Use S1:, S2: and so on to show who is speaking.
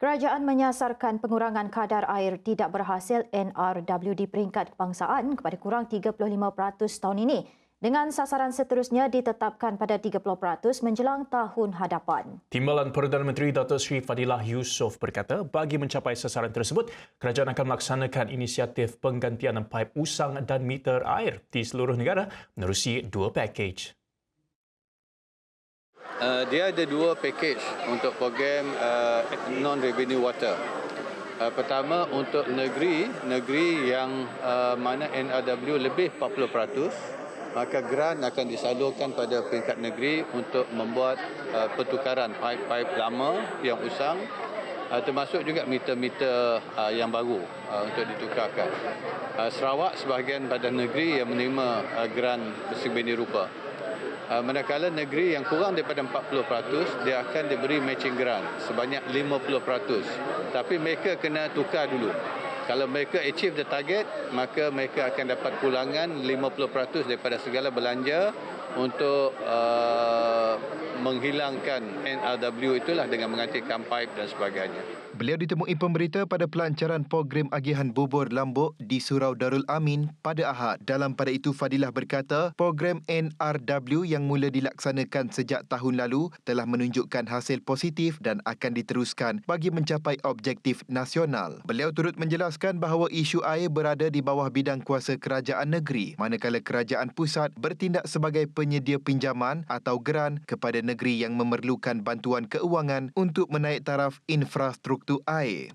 S1: Kerajaan menyasarkan pengurangan kadar air tidak berhasil NRW di peringkat kebangsaan kepada kurang 35% tahun ini dengan sasaran seterusnya ditetapkan pada 30% menjelang tahun hadapan.
S2: Timbalan Perdana Menteri Datuk Seri Fadilah Yusof berkata bagi mencapai sasaran tersebut, kerajaan akan melaksanakan inisiatif penggantian paip usang dan meter air di seluruh negara menerusi dua pakej.
S3: Uh, dia ada dua package untuk program uh, non-revenue water. Uh, pertama untuk negeri, negeri yang uh, mana NRW lebih 40%, maka grant akan disalurkan pada peringkat negeri untuk membuat uh, pertukaran paip-paip lama yang usang uh, termasuk juga meter-meter uh, yang baru uh, untuk ditukarkan. Uh, Sarawak sebahagian badan negeri yang menerima uh, grant bersebini rupa. Uh, manakala negeri yang kurang daripada 40% dia akan diberi matching grant sebanyak 50%. Tapi mereka kena tukar dulu. Kalau mereka achieve the target, maka mereka akan dapat pulangan 50% daripada segala belanja untuk uh, menghilangkan NRW itulah dengan menggantikan pipe dan sebagainya.
S4: Beliau ditemui pemberita pada pelancaran program agihan bubur lambuk di Surau Darul Amin pada Ahad. Dalam pada itu Fadilah berkata, program NRW yang mula dilaksanakan sejak tahun lalu telah menunjukkan hasil positif dan akan diteruskan bagi mencapai objektif nasional. Beliau turut menjelaskan bahawa isu air berada di bawah bidang kuasa kerajaan negeri manakala kerajaan pusat bertindak sebagai penyedia pinjaman atau geran kepada negeri yang memerlukan bantuan keuangan untuk menaik taraf infrastruktur air.